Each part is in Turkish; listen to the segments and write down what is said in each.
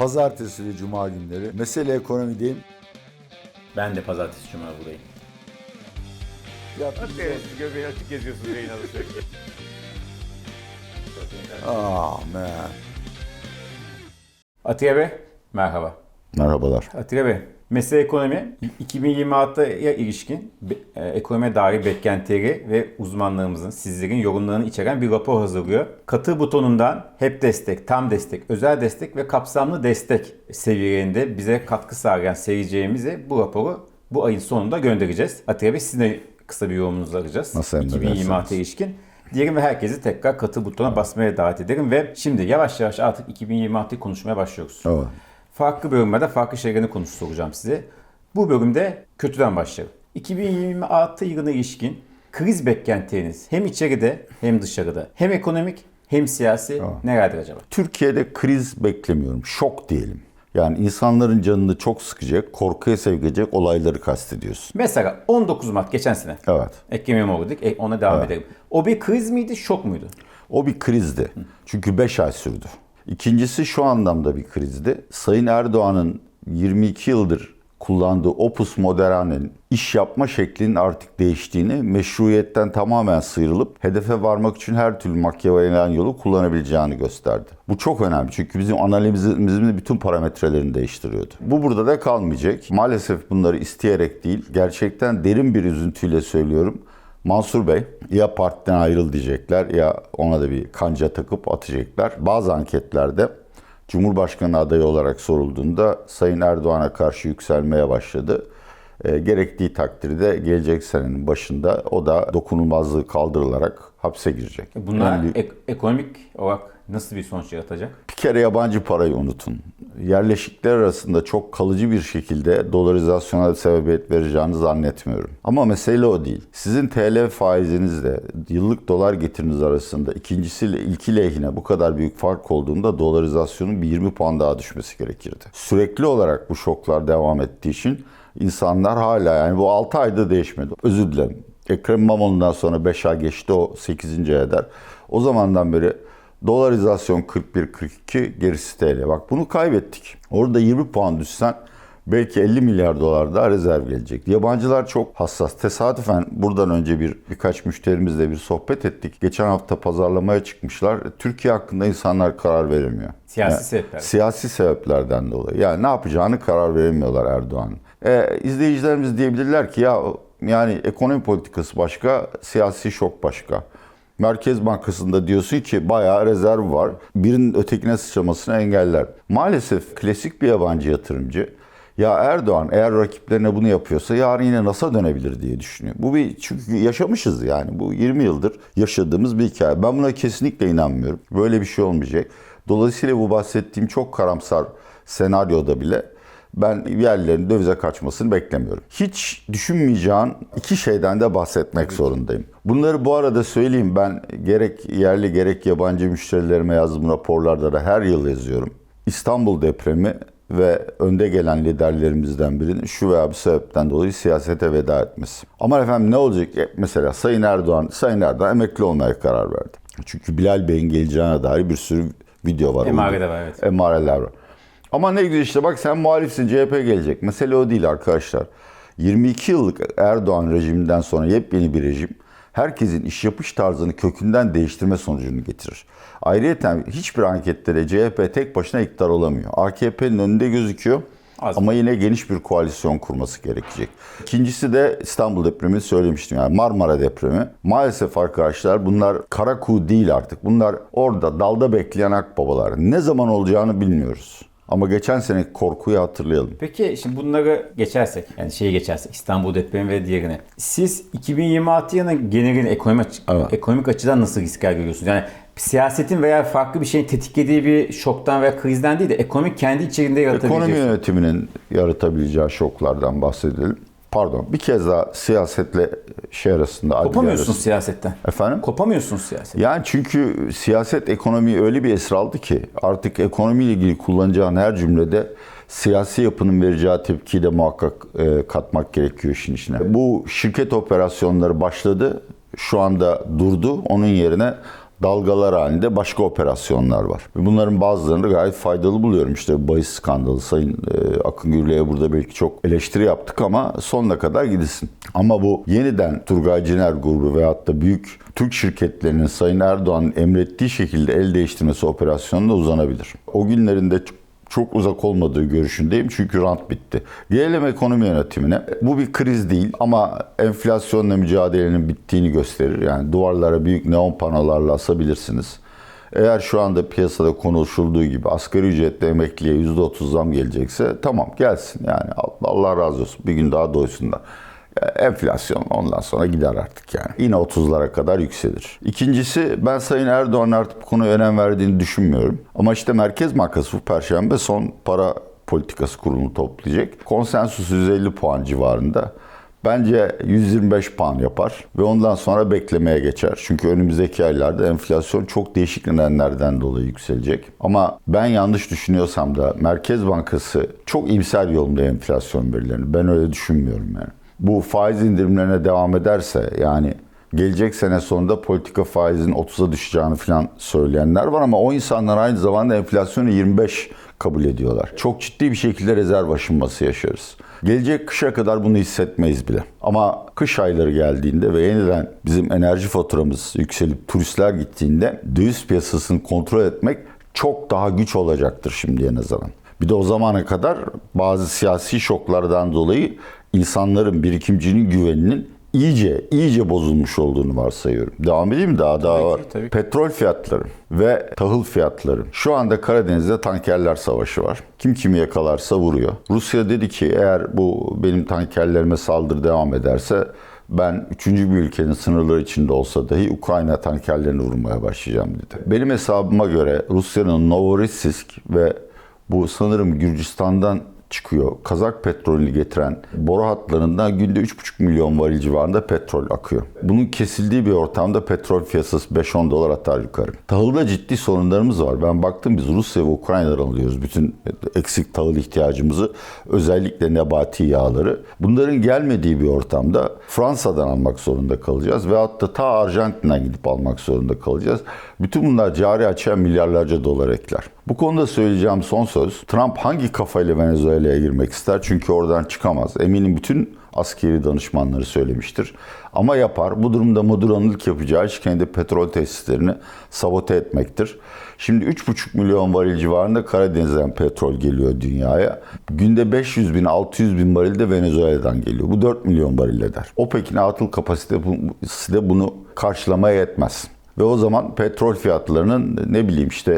Pazartesi ve Cuma günleri. Mesele ekonomideyim. Ben de pazartesi cuma buradayım. Ya, Evet, göbeği açık geziyorsun yayın alışveriş. ah man. Atiye Bey, merhaba. Merhabalar. Atiye Bey, mesele ekonomi 2026'ya ilişkin e, ekonomiye dair beklentileri ve uzmanlarımızın, sizlerin yorumlarını içeren bir rapor hazırlıyor. Katı butonundan hep destek, tam destek, özel destek ve kapsamlı destek seviyelerinde bize katkı sağlayan seyircilerimize bu raporu bu ayın sonunda göndereceğiz. Atiye Bey sizin de kısa bir yorumunuzu alacağız. Nasıl emredersiniz. 2026'ya ilişkin. Diyelim ve herkesi tekrar katı butona basmaya davet ederim ve şimdi yavaş yavaş artık 2026'yı konuşmaya başlıyoruz. Evet. Farklı bölümlerde farklı şeylerini konuş soracağım size. Bu bölümde kötüden başlayalım. 2026 yılına ilişkin kriz beklentileriniz hem içeride hem dışarıda hem ekonomik hem siyasi nelerdir acaba? Türkiye'de kriz beklemiyorum. Şok diyelim. Yani insanların canını çok sıkacak, korkuya sevk edecek olayları kastediyorsun. Mesela 19 Mart geçen sene. Evet. Ekrem İmamoğlu dedik. E, ona devam edelim. O bir kriz miydi, şok muydu? O bir krizdi. Çünkü 5 ay sürdü. İkincisi şu anlamda bir krizdi. Sayın Erdoğan'ın 22 yıldır kullandığı opus moderane'nin iş yapma şeklinin artık değiştiğini, meşruiyetten tamamen sıyrılıp hedefe varmak için her türlü makyavelinen yolu kullanabileceğini gösterdi. Bu çok önemli çünkü bizim analizimizin bütün parametrelerini değiştiriyordu. Bu burada da kalmayacak. Maalesef bunları isteyerek değil, gerçekten derin bir üzüntüyle söylüyorum. Mansur Bey ya partiden ayrıl diyecekler ya ona da bir kanca takıp atacaklar. Bazı anketlerde Cumhurbaşkanı adayı olarak sorulduğunda Sayın Erdoğan'a karşı yükselmeye başladı. E, gerektiği takdirde gelecek senenin başında o da dokunulmazlığı kaldırılarak hapse girecek. Bunlar Yani ek- ekonomik olarak nasıl bir sonuç yaratacak? bir kere yabancı parayı unutun. Yerleşikler arasında çok kalıcı bir şekilde dolarizasyona sebebiyet vereceğini zannetmiyorum. Ama mesele o değil. Sizin TL faizinizle yıllık dolar getiriniz arasında ikincisiyle ilki lehine bu kadar büyük fark olduğunda dolarizasyonun bir 20 puan daha düşmesi gerekirdi. Sürekli olarak bu şoklar devam ettiği için insanlar hala yani bu 6 ayda değişmedi. Özür dilerim. Ekrem İmamoğlu'ndan sonra 5 ay geçti o 8. eder. O zamandan beri Dolarizasyon 41-42 gerisi TL. Bak bunu kaybettik. Orada 20 puan düşsen belki 50 milyar dolar daha rezerv gelecek. Yabancılar çok hassas. Tesadüfen buradan önce bir birkaç müşterimizle bir sohbet ettik. Geçen hafta pazarlamaya çıkmışlar. Türkiye hakkında insanlar karar veremiyor. Siyasi sebepler. Siyasi sebeplerden dolayı. Yani ne yapacağını karar veremiyorlar Erdoğan. Ee, izleyicilerimiz diyebilirler ki ya yani ekonomi politikası başka, siyasi şok başka. Merkez Bankası'nda diyorsun ki bayağı rezerv var. Birinin ötekine sıçramasını engeller. Maalesef klasik bir yabancı yatırımcı ya Erdoğan eğer rakiplerine bunu yapıyorsa yarın yine nasıl dönebilir diye düşünüyor. Bu bir çünkü yaşamışız yani. Bu 20 yıldır yaşadığımız bir hikaye. Ben buna kesinlikle inanmıyorum. Böyle bir şey olmayacak. Dolayısıyla bu bahsettiğim çok karamsar senaryoda bile ben yerlerin dövize kaçmasını beklemiyorum. Hiç düşünmeyeceğin iki şeyden de bahsetmek zorundayım. Bunları bu arada söyleyeyim ben gerek yerli gerek yabancı müşterilerime yazdığım raporlarda da her yıl yazıyorum. İstanbul depremi ve önde gelen liderlerimizden birinin şu veya bir sebepten dolayı siyasete veda etmesi. Ama efendim ne olacak? E, Mesela Sayın Erdoğan, Sayın Erdoğan emekli olmaya karar verdi. Çünkü Bilal Bey'in geleceğine dair bir sürü video var. Emareler var, evet. Emareler var. Ama ne güzel işte bak sen muhalifsin CHP gelecek. Mesele o değil arkadaşlar. 22 yıllık Erdoğan rejiminden sonra yepyeni bir rejim herkesin iş yapış tarzını kökünden değiştirme sonucunu getirir. Ayrıca hiçbir anketlere CHP tek başına iktidar olamıyor. AKP'nin önünde gözüküyor. Az Ama yine geniş bir koalisyon kurması gerekecek. İkincisi de İstanbul depremi söylemiştim yani Marmara depremi. Maalesef arkadaşlar bunlar kara kuğu değil artık. Bunlar orada dalda bekleyen akbabalar. Ne zaman olacağını bilmiyoruz. Ama geçen sene korkuyu hatırlayalım. Peki şimdi bunları geçersek, yani şeyi geçersek İstanbul depremi ve diğerini. Siz 2026 yılının genelini ekonomik, Evet. ekonomik açıdan nasıl riskler görüyorsunuz? Yani siyasetin veya farklı bir şeyin tetiklediği bir şoktan veya krizden değil de ekonomik kendi içerisinde yaratabileceği. Ekonomi yönetiminin yaratabileceği şoklardan bahsedelim. Pardon bir kez daha siyasetle şey arasında adliye Kopamıyorsunuz arasında- siyasetten. Efendim? Kopamıyorsunuz siyasetten. Yani çünkü siyaset ekonomiyi öyle bir esir aldı ki artık ekonomiyle ilgili kullanacağın her cümlede siyasi yapının vereceği tepkiyi de muhakkak e, katmak gerekiyor işin içine. Bu şirket operasyonları başladı. Şu anda durdu. Onun yerine dalgalar halinde başka operasyonlar var. Bunların bazılarını da gayet faydalı buluyorum. İşte bahis skandalı Sayın e, Akın Gürlü'ye burada belki çok eleştiri yaptık ama sonuna kadar gidilsin. Ama bu yeniden Turgay Ciner grubu veyahut da büyük Türk şirketlerinin Sayın Erdoğan'ın emrettiği şekilde el değiştirmesi operasyonuna uzanabilir. O günlerinde çok uzak olmadığı görüşündeyim çünkü rant bitti. Gelelim ekonomi yönetimine. Bu bir kriz değil ama enflasyonla mücadelenin bittiğini gösterir. Yani duvarlara büyük neon panolarla asabilirsiniz. Eğer şu anda piyasada konuşulduğu gibi asgari ücretle emekliye %30 zam gelecekse tamam gelsin yani Allah razı olsun bir gün daha doysunlar. Enflasyon ondan sonra gider artık yani. Yine 30'lara kadar yükselir. İkincisi ben Sayın Erdoğan artık bu konuya önem verdiğini düşünmüyorum. Ama işte Merkez Bankası bu perşembe son para politikası kurulunu toplayacak. Konsensus 150 puan civarında. Bence 125 puan yapar ve ondan sonra beklemeye geçer. Çünkü önümüzdeki aylarda enflasyon çok değişik nedenlerden dolayı yükselecek. Ama ben yanlış düşünüyorsam da Merkez Bankası çok imser yolunda enflasyon verilerini. Ben öyle düşünmüyorum yani. Bu faiz indirimlerine devam ederse yani gelecek sene sonunda politika faizinin 30'a düşeceğini falan söyleyenler var ama o insanlar aynı zamanda enflasyonu 25 kabul ediyorlar. Çok ciddi bir şekilde rezerv aşınması yaşarız. Gelecek kışa kadar bunu hissetmeyiz bile. Ama kış ayları geldiğinde ve yeniden bizim enerji faturamız yükselip turistler gittiğinde döviz piyasasını kontrol etmek çok daha güç olacaktır şimdiye nazaran. Bir de o zamana kadar bazı siyasi şoklardan dolayı insanların birikimcinin güveninin iyice iyice bozulmuş olduğunu varsayıyorum. Devam edeyim mi? Daha daha ki, var. tabii. Petrol fiyatları ve tahıl fiyatları. Şu anda Karadeniz'de tankerler savaşı var. Kim kimi yakalarsa vuruyor. Rusya dedi ki eğer bu benim tankerlerime saldırı devam ederse ben üçüncü bir ülkenin sınırları içinde olsa dahi Ukrayna tankerlerini vurmaya başlayacağım dedi. Benim hesabıma göre Rusya'nın Novorossiysk ve bu sanırım Gürcistan'dan çıkıyor. Kazak petrolünü getiren boru hatlarından günde 3,5 milyon varil civarında petrol akıyor. Bunun kesildiği bir ortamda petrol piyasası 5-10 dolar atar yukarı. Tahılda ciddi sorunlarımız var. Ben baktım biz Rusya ve Ukrayna'dan alıyoruz bütün eksik tahıl ihtiyacımızı. Özellikle nebati yağları. Bunların gelmediği bir ortamda Fransa'dan almak zorunda kalacağız. Veyahut da ta Arjantin'den gidip almak zorunda kalacağız. Bütün bunlar cari açığa milyarlarca dolar ekler. Bu konuda söyleyeceğim son söz. Trump hangi kafayla Venezuela'ya girmek ister? Çünkü oradan çıkamaz. Eminim bütün askeri danışmanları söylemiştir. Ama yapar. Bu durumda Maduro'nun ilk yapacağı iş kendi petrol tesislerini sabote etmektir. Şimdi 3,5 milyon varil civarında Karadeniz'den petrol geliyor dünyaya. Günde 500 bin, 600 bin varil de Venezuela'dan geliyor. Bu 4 milyon varil eder. OPEC'in atıl kapasitesi de bunu karşılamaya yetmez. Ve o zaman petrol fiyatlarının ne bileyim işte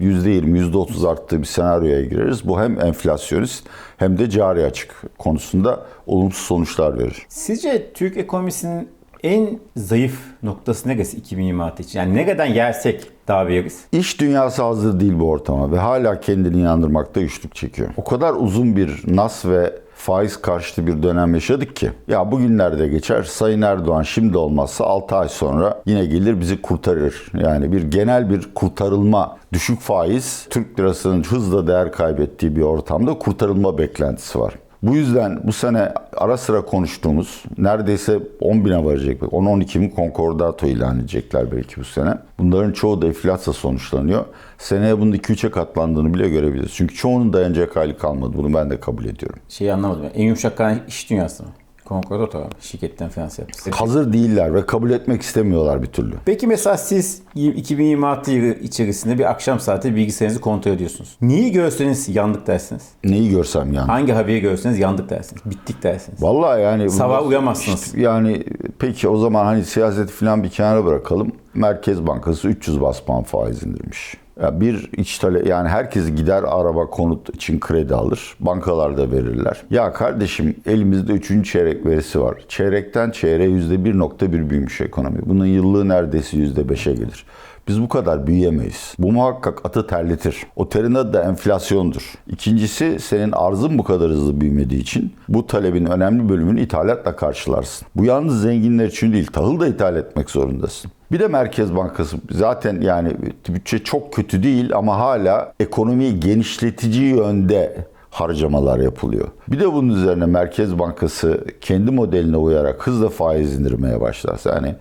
%20, %30 arttığı bir senaryoya gireriz. Bu hem enflasyonist hem de cari açık konusunda olumsuz sonuçlar verir. Sizce Türk ekonomisinin en zayıf noktası neresi 2026 için? Yani nereden yersek daha veririz? İş dünyası hazır değil bu ortama ve hala kendini inandırmakta güçlük çekiyor. O kadar uzun bir nas ve faiz karşıtı bir dönem yaşadık ki ya bugünlerde geçer Sayın Erdoğan şimdi olmazsa 6 ay sonra yine gelir bizi kurtarır. Yani bir genel bir kurtarılma düşük faiz Türk lirasının hızla değer kaybettiği bir ortamda kurtarılma beklentisi var. Bu yüzden bu sene ara sıra konuştuğumuz neredeyse 10 bine varacak. 10-12 bin konkordato ilan edecekler belki bu sene. Bunların çoğu da iflasla sonuçlanıyor. Seneye bunun 2-3'e katlandığını bile görebiliriz. Çünkü çoğunun dayanacak hali kalmadı. Bunu ben de kabul ediyorum. Şeyi anlamadım. En yumuşak kalan iş dünyası mı? Concordato abi. Şirketten finans yapması. Hazır değiller ve kabul etmek istemiyorlar bir türlü. Peki mesela siz 2026 yılı içerisinde bir akşam saati bilgisayarınızı kontrol ediyorsunuz. Neyi görseniz yandık dersiniz. Neyi görsem yani. Hangi haberi görseniz yandık dersiniz. Bittik dersiniz. Vallahi yani Sabah uyamazsınız. İşte yani peki o zaman hani siyaseti falan bir kenara bırakalım. Merkez Bankası 300 bas puan faiz indirmiş. Ya bir iç tale yani herkes gider araba konut için kredi alır. Bankalarda verirler. Ya kardeşim elimizde 3. çeyrek verisi var. Çeyrekten çeyreğe %1.1 büyümüş ekonomi. Bunun yıllığı neredeyse %5'e gelir. Biz bu kadar büyüyemeyiz. Bu muhakkak atı terletir. O terin adı da enflasyondur. İkincisi senin arzın bu kadar hızlı büyümediği için bu talebin önemli bölümünü ithalatla karşılarsın. Bu yalnız zenginler için değil, tahıl da ithal etmek zorundasın. Bir de Merkez Bankası zaten yani bütçe çok kötü değil ama hala ekonomiyi genişletici yönde harcamalar yapılıyor. Bir de bunun üzerine Merkez Bankası kendi modeline uyarak hızla faiz indirmeye başlarsa yani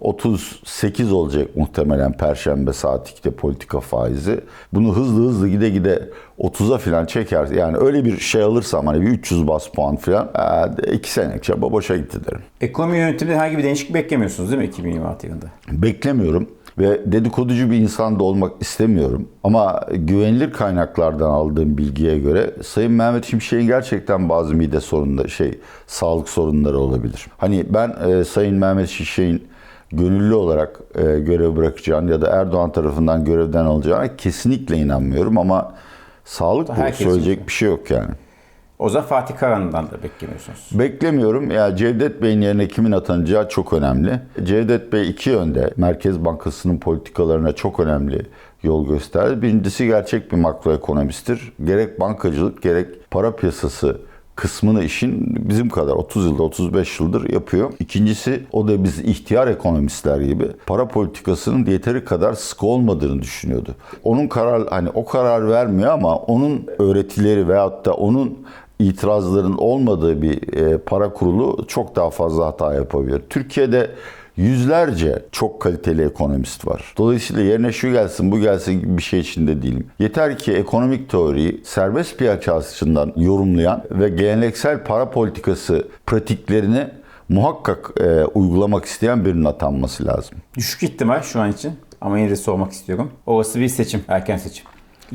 38 olacak muhtemelen Perşembe saat 2'de politika faizi. Bunu hızlı hızlı gide gide 30'a falan çeker. Yani öyle bir şey alırsam hani bir 300 bas puan falan 2 sene çaba boşa gitti derim. Ekonomi yönetiminde herhangi bir değişiklik beklemiyorsunuz değil mi 2026 yılında? Beklemiyorum ve dedikoducu bir insan da olmak istemiyorum. Ama güvenilir kaynaklardan aldığım bilgiye göre Sayın Mehmet Şimşek'in gerçekten bazı mide sorunları, şey sağlık sorunları olabilir. Hani ben e, Sayın Mehmet Şimşek'in gönüllü olarak e, görev bırakacağını ya da Erdoğan tarafından görevden alacağına kesinlikle inanmıyorum ama sağlık bu. Söyleyecek için. bir şey yok yani. O zaman Fatih Karahan'dan da beklemiyorsunuz. Beklemiyorum. Ya Cevdet Bey'in yerine kimin atanacağı çok önemli. Cevdet Bey iki yönde Merkez Bankası'nın politikalarına çok önemli yol gösterdi. Birincisi gerçek bir makroekonomisttir. Gerek bankacılık gerek para piyasası kısmını işin bizim kadar 30 yılda 35 yıldır yapıyor. İkincisi o da biz ihtiyar ekonomistler gibi para politikasının yeteri kadar sıkı olmadığını düşünüyordu. Onun karar hani o karar vermiyor ama onun öğretileri veyahut da onun itirazların olmadığı bir e, para kurulu çok daha fazla hata yapabilir. Türkiye'de yüzlerce çok kaliteli ekonomist var. Dolayısıyla yerine şu gelsin bu gelsin gibi bir şey içinde değilim. Yeter ki ekonomik teoriyi serbest piyasa açısından yorumlayan ve geleneksel para politikası pratiklerini muhakkak e, uygulamak isteyen birinin atanması lazım. Düşük ihtimal şu an için ama yine de sormak istiyorum. Olası bir seçim, erken seçim.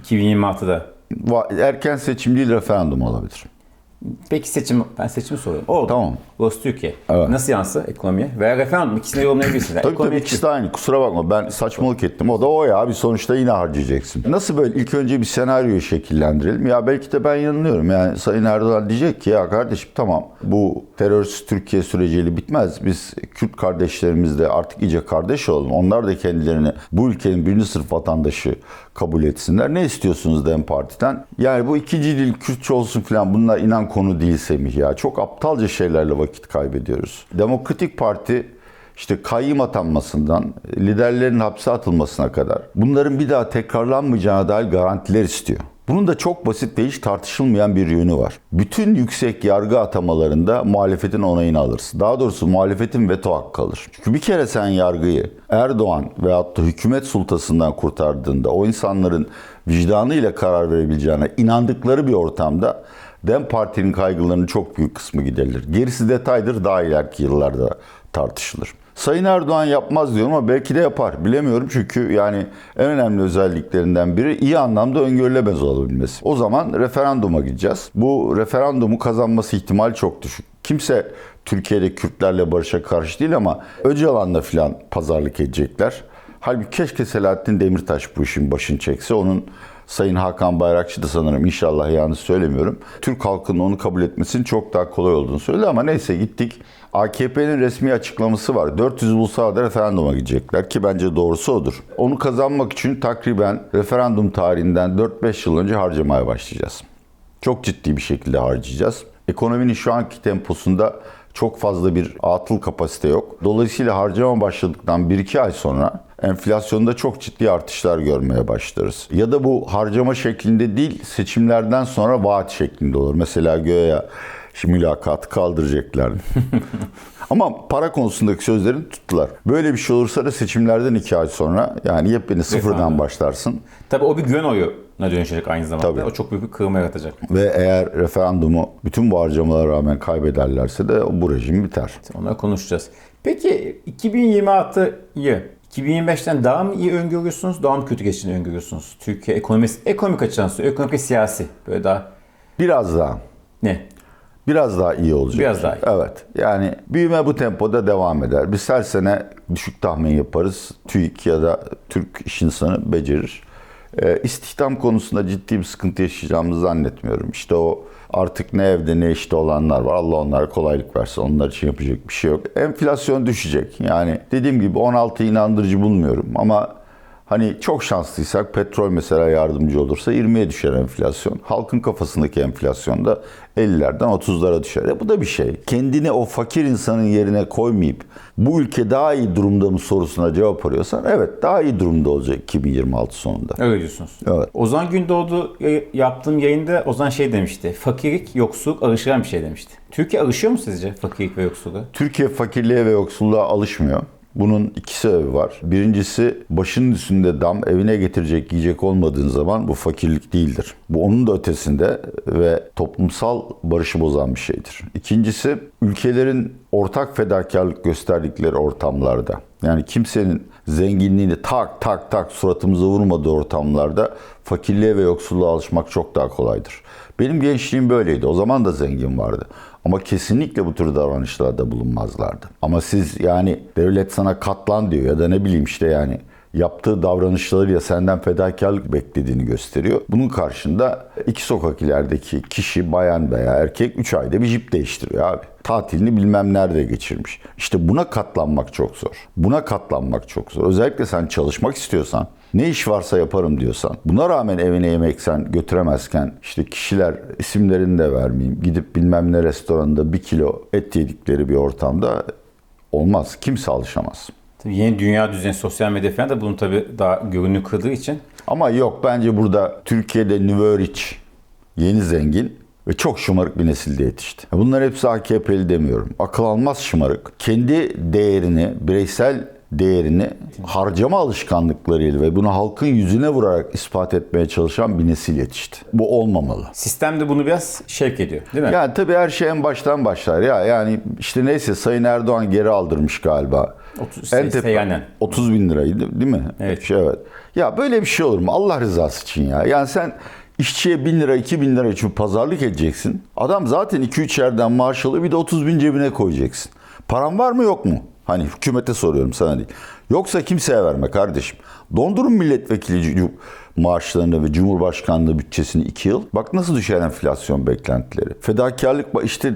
2026'da. Va- Erken seçim değil referandum olabilir. Peki seçim, ben seçimi soruyorum. Oldu. Tamam. Burası Türkiye. Evet. Nasıl yansır ekonomiye? Veya referandum ikisini de yorumlayabilirsiniz. Tabii tabii ikisi de aynı. Kusura bakma ben saçmalık ettim. O da o ya. Bir sonuçta yine harcayacaksın. Nasıl böyle ilk önce bir senaryoyu şekillendirelim. Ya belki de ben yanılıyorum. Yani Sayın Erdoğan diyecek ki ya kardeşim tamam bu terörist Türkiye süreciyle bitmez. Biz Kürt kardeşlerimizle artık iyice kardeş olalım. Onlar da kendilerini bu ülkenin birinci sınıf vatandaşı kabul etsinler. Ne istiyorsunuz DEM Parti'den? Yani bu ikinci dil Kürtçe olsun falan bunlar inan konu değil Semih ya. Çok aptalca şeylerle vakit kaybediyoruz. Demokratik Parti işte kayyım atanmasından liderlerin hapse atılmasına kadar bunların bir daha tekrarlanmayacağına dair garantiler istiyor. Bunun da çok basit ve hiç tartışılmayan bir yönü var. Bütün yüksek yargı atamalarında muhalefetin onayını alırsın. Daha doğrusu muhalefetin veto hakkı alır. Çünkü bir kere sen yargıyı Erdoğan veyahut da hükümet sultasından kurtardığında o insanların vicdanıyla karar verebileceğine inandıkları bir ortamda DEM Parti'nin kaygılarının çok büyük kısmı giderilir. Gerisi detaydır daha ileriki yıllarda tartışılır. Sayın Erdoğan yapmaz diyorum ama belki de yapar. Bilemiyorum çünkü yani en önemli özelliklerinden biri iyi anlamda öngörülemez olabilmesi. O zaman referanduma gideceğiz. Bu referandumu kazanması ihtimali çok düşük. Kimse Türkiye'de Kürtlerle barışa karşı değil ama Öcalan'la filan pazarlık edecekler. Halbuki keşke Selahattin Demirtaş bu işin başını çekse. Onun Sayın Hakan Bayrakçı da sanırım inşallah yanlış söylemiyorum. Türk halkının onu kabul etmesinin çok daha kolay olduğunu söyledi ama neyse gittik. AKP'nin resmi açıklaması var. 400 bulsa da referanduma gidecekler ki bence doğrusu odur. Onu kazanmak için takriben referandum tarihinden 4-5 yıl önce harcamaya başlayacağız. Çok ciddi bir şekilde harcayacağız. Ekonominin şu anki temposunda çok fazla bir atıl kapasite yok. Dolayısıyla harcama başladıktan 1-2 ay sonra enflasyonda çok ciddi artışlar görmeye başlarız. Ya da bu harcama şeklinde değil seçimlerden sonra vaat şeklinde olur. Mesela göğe Şimdi mülakatı kaldıracaklar. Ama para konusundaki sözlerini tuttular. Böyle bir şey olursa da seçimlerden iki ay sonra yani yepyeni sıfırdan başlarsın. Tabii o bir güven oyuna dönüşecek aynı zamanda. Tabii. O çok büyük bir kırılma yaratacak. Ve eğer referandumu bütün bu harcamalara rağmen kaybederlerse de bu rejim biter. Onları konuşacağız. Peki 2026'yı 2025'ten daha mı iyi öngörüyorsunuz, daha mı kötü geçtiğini öngörüyorsunuz? Türkiye ekonomisi, ekonomik açıdan ekonomik ve siyasi. Böyle daha Biraz daha. ne? Biraz daha iyi olacak. Biraz daha iyi. Evet. Yani büyüme bu tempoda devam eder. Biz her sene düşük tahmin yaparız. TÜİK ya da Türk iş insanı becerir. Ee, istihdam konusunda ciddi bir sıkıntı yaşayacağımızı zannetmiyorum. İşte o artık ne evde ne işte olanlar var. Allah onlara kolaylık versin. Onlar için yapacak bir şey yok. Enflasyon düşecek. Yani dediğim gibi 16 inandırıcı bulmuyorum ama Hani çok şanslıysak petrol mesela yardımcı olursa 20'ye düşer enflasyon. Halkın kafasındaki enflasyon da 50'lerden 30'lara düşer. E bu da bir şey. Kendini o fakir insanın yerine koymayıp bu ülke daha iyi durumda mı sorusuna cevap arıyorsan evet daha iyi durumda olacak 2026 sonunda. Öyle diyorsunuz. Evet. Ozan Gündoğdu y- yaptığım yayında Ozan şey demişti. Fakirlik, yoksulluk alışılan bir şey demişti. Türkiye alışıyor mu sizce fakirlik ve yoksulluğa? Türkiye fakirliğe ve yoksulluğa alışmıyor. Bunun iki sebebi var. Birincisi başının üstünde dam evine getirecek yiyecek olmadığın zaman bu fakirlik değildir. Bu onun da ötesinde ve toplumsal barışı bozan bir şeydir. İkincisi ülkelerin ortak fedakarlık gösterdikleri ortamlarda yani kimsenin zenginliğini tak tak tak suratımıza vurmadığı ortamlarda fakirliğe ve yoksulluğa alışmak çok daha kolaydır. Benim gençliğim böyleydi. O zaman da zengin vardı. Ama kesinlikle bu tür davranışlarda bulunmazlardı. Ama siz yani devlet sana katlan diyor ya da ne bileyim işte yani yaptığı davranışlarıyla senden fedakarlık beklediğini gösteriyor. Bunun karşında iki sokak ilerideki kişi bayan veya erkek 3 ayda bir jip değiştiriyor abi. Tatilini bilmem nerede geçirmiş. İşte buna katlanmak çok zor. Buna katlanmak çok zor. Özellikle sen çalışmak istiyorsan ne iş varsa yaparım diyorsan, buna rağmen evine yemek sen götüremezken işte kişiler isimlerini de vermeyeyim gidip bilmem ne restoranında bir kilo et yedikleri bir ortamda olmaz. Kimse alışamaz. Tabii yeni dünya düzeni sosyal medya falan da bunu tabii daha görünür kıldığı için Ama yok bence burada Türkiye'de New Rich yeni zengin ve çok şımarık bir nesilde yetişti. Bunlar hepsi AKP'li demiyorum. Akıl almaz şımarık. Kendi değerini, bireysel değerini harcama alışkanlıklarıyla ve bunu halkın yüzüne vurarak ispat etmeye çalışan bir nesil yetişti. Bu olmamalı. sistem de bunu biraz şevk ediyor değil mi? Yani tabii her şey en baştan başlar ya. Yani işte neyse Sayın Erdoğan geri aldırmış galiba. Otuz- En tepe- seyyanen. 30 bin liraydı değil mi? Evet. Şey, evet. Ya böyle bir şey olur mu? Allah rızası için ya. Yani sen işçiye 1000 lira 2000 lira için pazarlık edeceksin. Adam zaten 2-3 yerden maaş alıyor bir de 30 bin cebine koyacaksın. Paran var mı yok mu? Hani hükümete soruyorum sana değil. Yoksa kimseye verme kardeşim. Dondurun milletvekili maaşlarını ve Cumhurbaşkanlığı bütçesini 2 yıl. Bak nasıl düşer enflasyon beklentileri. Fedakarlık işte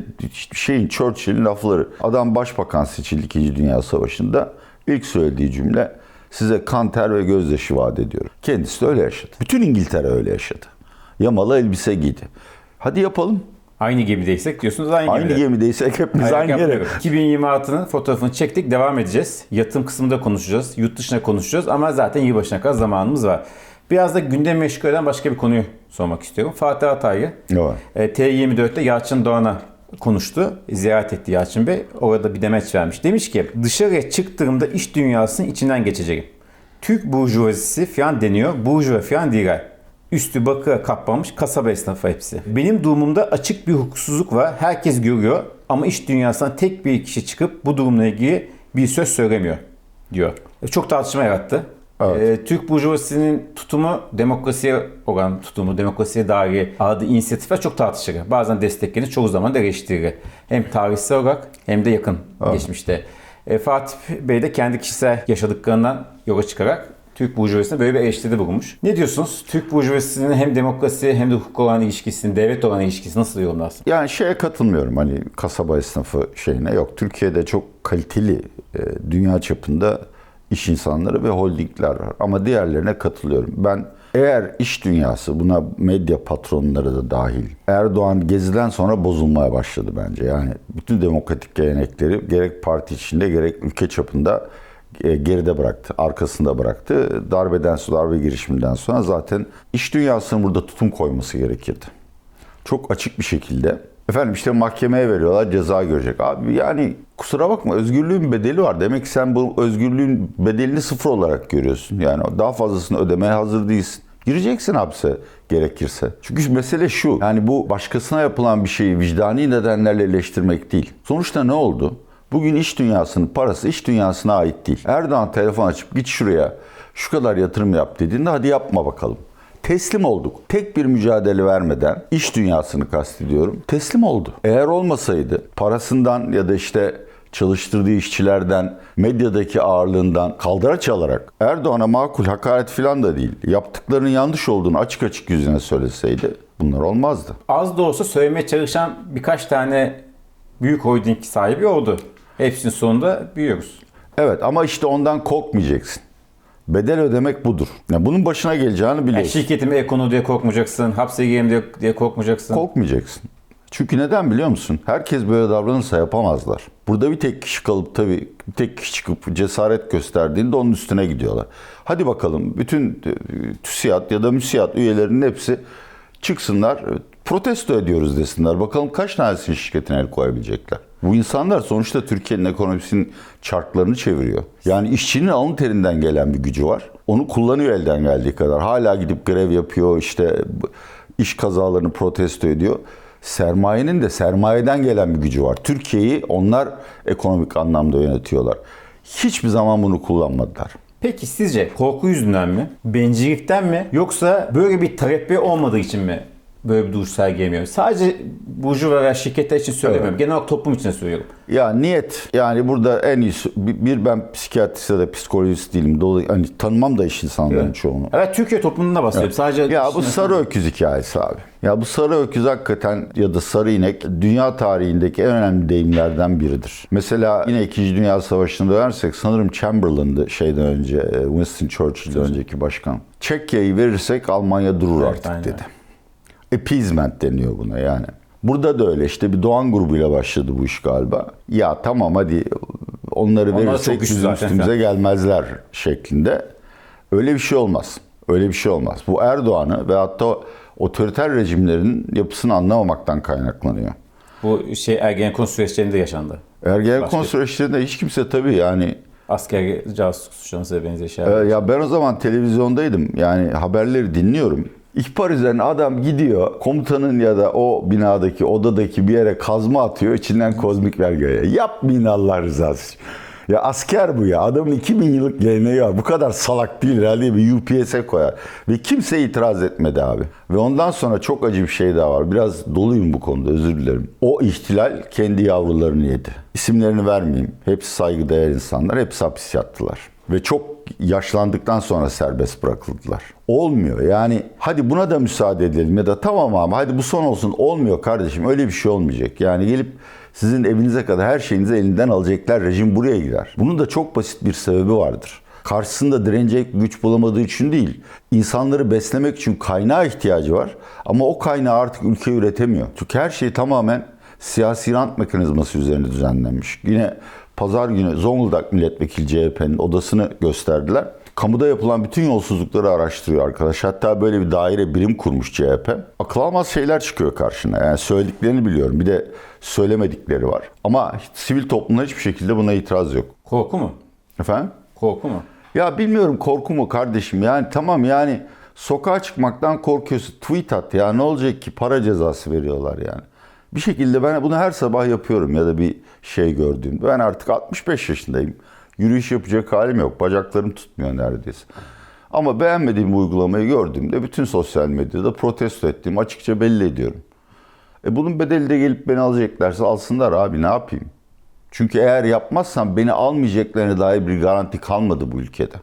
şeyin Churchill'in lafları. Adam başbakan seçildi 2. Dünya Savaşı'nda. İlk söylediği cümle size kan, ter ve gözyaşı vaat ediyorum. Kendisi de öyle yaşadı. Bütün İngiltere öyle yaşadı. Yamalı elbise giydi. Hadi yapalım. Aynı gemideysek diyorsunuz aynı, Aynı gemide. gemideysek hepimiz Ayrık aynı yere. yapmıyoruz. 2026'nın fotoğrafını çektik devam edeceğiz. Yatırım kısmında konuşacağız. Yurt dışına konuşacağız ama zaten yılbaşına kadar zamanımız var. Biraz da gündem meşgul eden başka bir konuyu sormak istiyorum. Fatih Atay'ı Evet. e, T24'te Yalçın Doğan'a konuştu. Ziyaret etti Yalçın Bey. Orada bir demeç vermiş. Demiş ki dışarıya çıktığımda iş dünyasının içinden geçeceğim. Türk burjuvazisi falan deniyor. Burjuva falan değil. Üstü bakıra kaplamış kasaba esnafı hepsi. Benim durumumda açık bir hukuksuzluk var. Herkes görüyor ama iş dünyasından tek bir kişi çıkıp bu durumla ilgili bir söz söylemiyor diyor. E, Çok tartışma yarattı. Evet. E, Türk burjuvasinin tutumu demokrasiye olan tutumu, demokrasiye dair aldığı inisiyatifler çok tartışılır. Bazen desteklenir, çoğu zaman da eleştirilir. Hem tarihsel olarak hem de yakın geçmişte. E, Fatih Bey de kendi kişisel yaşadıklarından yola çıkarak Türk burjuvasına böyle bir eleştiride bulunmuş. Ne diyorsunuz? Türk burjuvasının hem demokrasi hem de hukuk olan ilişkisini, devlet olan ilişkisini nasıl yorumlarsın? Yani şeye katılmıyorum hani kasaba esnafı şeyine yok. Türkiye'de çok kaliteli e, dünya çapında iş insanları ve holdingler var. Ama diğerlerine katılıyorum. Ben eğer iş dünyası buna medya patronları da dahil Erdoğan geziden sonra bozulmaya başladı bence. Yani bütün demokratik gelenekleri gerek parti içinde gerek ülke çapında e, geride bıraktı, arkasında bıraktı. Darbeden sonra, darbe girişiminden sonra zaten iş dünyasının burada tutum koyması gerekirdi çok açık bir şekilde efendim işte mahkemeye veriyorlar ceza görecek. Abi yani kusura bakma özgürlüğün bedeli var. Demek ki sen bu özgürlüğün bedelini sıfır olarak görüyorsun. Yani daha fazlasını ödemeye hazır değilsin. Gireceksin hapse gerekirse. Çünkü mesele şu. Yani bu başkasına yapılan bir şeyi vicdani nedenlerle eleştirmek değil. Sonuçta ne oldu? Bugün iş dünyasının parası iş dünyasına ait değil. Erdoğan telefon açıp git şuraya şu kadar yatırım yap dediğinde hadi yapma bakalım. Teslim olduk. Tek bir mücadele vermeden iş dünyasını kastediyorum. Teslim oldu. Eğer olmasaydı parasından ya da işte çalıştırdığı işçilerden, medyadaki ağırlığından kaldıra çalarak Erdoğan'a makul hakaret falan da değil. Yaptıklarının yanlış olduğunu açık açık yüzüne söyleseydi bunlar olmazdı. Az da olsa söylemeye çalışan birkaç tane büyük holding sahibi oldu. Hepsinin sonunda büyüyoruz. Evet ama işte ondan korkmayacaksın. Bedel ödemek budur. Yani bunun başına geleceğini Yani biliyorsun. şirketimi ekonu diye korkmayacaksın, hapse gireyim diye, diye korkmayacaksın. Korkmayacaksın. Çünkü neden biliyor musun? Herkes böyle davranırsa yapamazlar. Burada bir tek kişi kalıp tabii bir tek kişi çıkıp cesaret gösterdiğinde onun üstüne gidiyorlar. Hadi bakalım bütün e, TÜSİAD ya da MÜSİAD üyelerinin hepsi çıksınlar protesto ediyoruz desinler. Bakalım kaç tanesinin şirketine el koyabilecekler. Bu insanlar sonuçta Türkiye'nin ekonomisinin çarklarını çeviriyor. Yani işçinin alın terinden gelen bir gücü var. Onu kullanıyor elden geldiği kadar. Hala gidip grev yapıyor, işte iş kazalarını protesto ediyor. Sermayenin de sermayeden gelen bir gücü var. Türkiye'yi onlar ekonomik anlamda yönetiyorlar. Hiçbir zaman bunu kullanmadılar. Peki sizce korku yüzünden mi? Bencillikten mi? Yoksa böyle bir talepleri olmadığı için mi böyle bir duruş sergilemiyor? Sadece burjuva veya şirketler için söylemiyorum. Genel olarak toplum için söylüyorum. Ya niyet yani burada en iyisi bir ben psikiyatrist ya da psikolojist değilim. Dolayı hani tanımam da iş insanların çoğunu. Evet Türkiye toplumunda bahsediyorum. Sadece Ya bu sarı öküz hikayesi abi. Ya bu sarı öküz hakikaten ya da sarı inek dünya tarihindeki en önemli deyimlerden biridir. Mesela yine 2. Dünya Savaşı'nda dönersek sanırım Chamberlain'dı şeyden önce e, Winston Churchill'den önceki başkan. Çekya'yı verirsek Almanya durur Evet, artık aynen. dedi. Appeasement deniyor buna yani. Burada da öyle işte bir Doğan grubuyla başladı bu iş galiba. Ya tamam hadi onları Onlar verirsek bizim üstümüze gelmezler şeklinde. Öyle bir şey olmaz. Öyle bir şey olmaz. Bu Erdoğan'ı ve hatta otoriter rejimlerin yapısını anlamamaktan kaynaklanıyor. Bu şey Ergenekon süreçlerinde yaşandı. Ergenekon Başka- süreçlerinde hiç kimse tabii yani Asker casus suçlaması ve benzeri şeyler. Ee, ya ben o zaman televizyondaydım. Yani haberleri dinliyorum. İhbar üzerine adam gidiyor komutanın ya da o binadaki odadaki bir yere kazma atıyor içinden kozmik vergaya. Yapmayın Allah rızası. Ya asker bu ya. Adamın 2000 yıllık geleneği var. Bu kadar salak değil herhalde bir UPS'e koyar. Ve kimse itiraz etmedi abi. Ve ondan sonra çok acı bir şey daha var. Biraz doluyum bu konuda özür dilerim. O ihtilal kendi yavrularını yedi. İsimlerini vermeyeyim. Hepsi saygıdeğer insanlar. Hepsi hapis yattılar. Ve çok yaşlandıktan sonra serbest bırakıldılar. Olmuyor yani hadi buna da müsaade edelim ya da tamam abi hadi bu son olsun olmuyor kardeşim öyle bir şey olmayacak. Yani gelip sizin evinize kadar her şeyinizi elinden alacaklar rejim buraya gider. Bunun da çok basit bir sebebi vardır. Karşısında direnecek güç bulamadığı için değil. İnsanları beslemek için kaynağa ihtiyacı var. Ama o kaynağı artık ülke üretemiyor. Çünkü her şey tamamen siyasi rant mekanizması üzerine düzenlenmiş. Yine pazar günü Zonguldak Milletvekili CHP'nin odasını gösterdiler. Kamuda yapılan bütün yolsuzlukları araştırıyor arkadaş. Hatta böyle bir daire birim kurmuş CHP. Akıl almaz şeyler çıkıyor karşına. Yani söylediklerini biliyorum. Bir de söylemedikleri var. Ama sivil toplumda hiçbir şekilde buna itiraz yok. Korku mu? Efendim? Korku mu? Ya bilmiyorum korku mu kardeşim? Yani tamam yani sokağa çıkmaktan korkuyorsun. Tweet at ya ne olacak ki? Para cezası veriyorlar yani. Bir şekilde ben bunu her sabah yapıyorum ya da bir şey gördüğümde. Ben artık 65 yaşındayım. Yürüyüş yapacak halim yok. Bacaklarım tutmuyor neredeyse. Ama beğenmediğim uygulamayı gördüğümde bütün sosyal medyada protesto ettiğimi açıkça belli ediyorum. E bunun bedeli de gelip beni alacaklarsa alsınlar abi ne yapayım? Çünkü eğer yapmazsam beni almayacaklarına dair bir garanti kalmadı bu ülkede.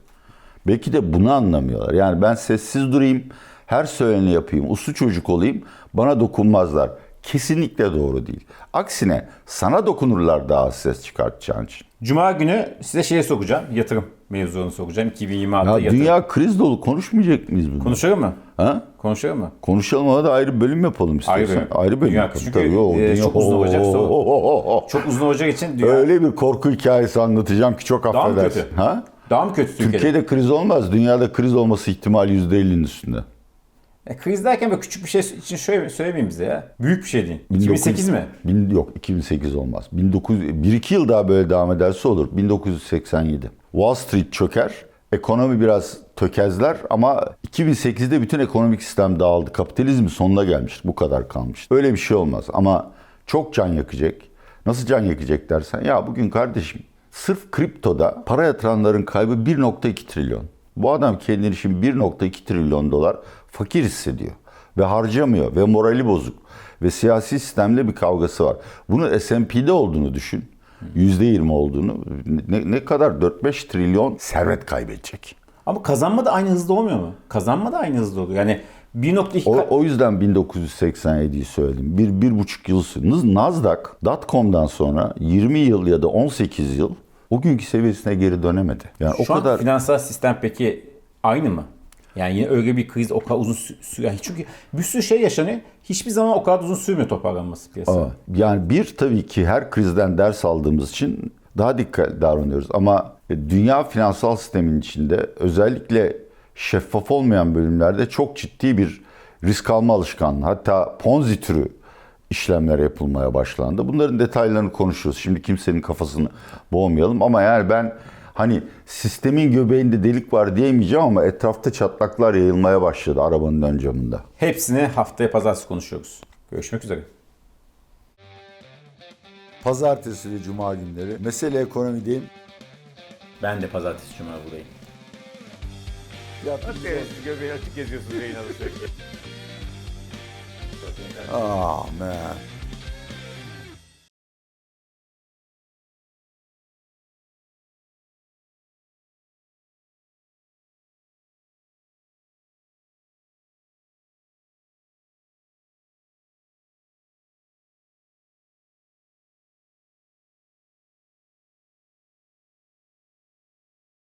Belki de bunu anlamıyorlar. Yani ben sessiz durayım, her söyleni yapayım, uslu çocuk olayım, bana dokunmazlar. Kesinlikle doğru değil. Aksine sana dokunurlar daha ses çıkartacağın için. Cuma günü size şeye sokacağım. Yatırım mevzuunu sokacağım. 2026'da Ya yatırım. dünya kriz dolu konuşmayacak mıyız bunu? Konuşalım mı? Ha? Konuşalım mı? Konuşalım ona da ayrı bölüm yapalım istiyorsan. Ayrı. Ayrı, bölüm Dünya- yapalım. çünkü, Tabii, o, e, dünya- çok uzun olacak. Oh, oh, oh. Çok uzun olacak için dünya Öyle bir korku hikayesi anlatacağım ki çok daha mı affedersin. kötü? Ha? Daha mı kötü Türkiye'de? Türkiye'de kriz olmaz. Dünyada kriz olması ihtimali %50'nin üstünde. E, kriz derken böyle küçük bir şey için şöyle söylemeyin bize ya. Büyük bir şey değil. 2008 mi? Bin, yok 2008 olmaz. 1900 1-2 yıl daha böyle devam ederse olur. 1987. Wall Street çöker. Ekonomi biraz tökezler ama 2008'de bütün ekonomik sistem dağıldı. Kapitalizmin sonuna gelmiştik. Bu kadar kalmıştı. Öyle bir şey olmaz ama çok can yakacak. Nasıl can yakacak dersen ya bugün kardeşim sırf kriptoda para yatıranların kaybı 1.2 trilyon. Bu adam kendini şimdi 1.2 trilyon dolar fakir hissediyor ve harcamıyor ve morali bozuk ve siyasi sistemle bir kavgası var. Bunun S&P'de olduğunu düşün. %20 olduğunu ne, ne kadar 4-5 trilyon servet kaybedecek. Ama kazanma da aynı hızda olmuyor mu? Kazanma da aynı hızda oluyor. Yani 1.2 O, o yüzden 1987'yi söyledim. Bir, bir buçuk yıl sürdü. Nasdaq, .com'dan sonra 20 yıl ya da 18 yıl o günkü seviyesine geri dönemedi. Yani Şu o an kadar finansal sistem peki aynı mı? Yani yine öyle bir kriz o kadar uzun sü- sü- yani çünkü bir sürü şey yaşanıyor. Hiçbir zaman o kadar uzun sürmüyor toparlanması piyasa. Yani bir tabii ki her krizden ders aldığımız için daha dikkatli davranıyoruz. Ama dünya finansal sistemin içinde özellikle şeffaf olmayan bölümlerde çok ciddi bir risk alma alışkanlığı hatta ponzi türü işlemler yapılmaya başlandı. Bunların detaylarını konuşuyoruz. Şimdi kimsenin kafasını boğmayalım ama yani ben hani sistemin göbeğinde delik var diyemeyeceğim ama etrafta çatlaklar yayılmaya başladı arabanın ön camında. Hepsini haftaya pazartesi konuşuyoruz. Görüşmek üzere. Pazartesi ve cuma günleri mesele ekonomideyim. Ben de pazartesi cuma buradayım. Nasıl yani siz göbeği açık geziyorsunuz yayın arası? Ah man.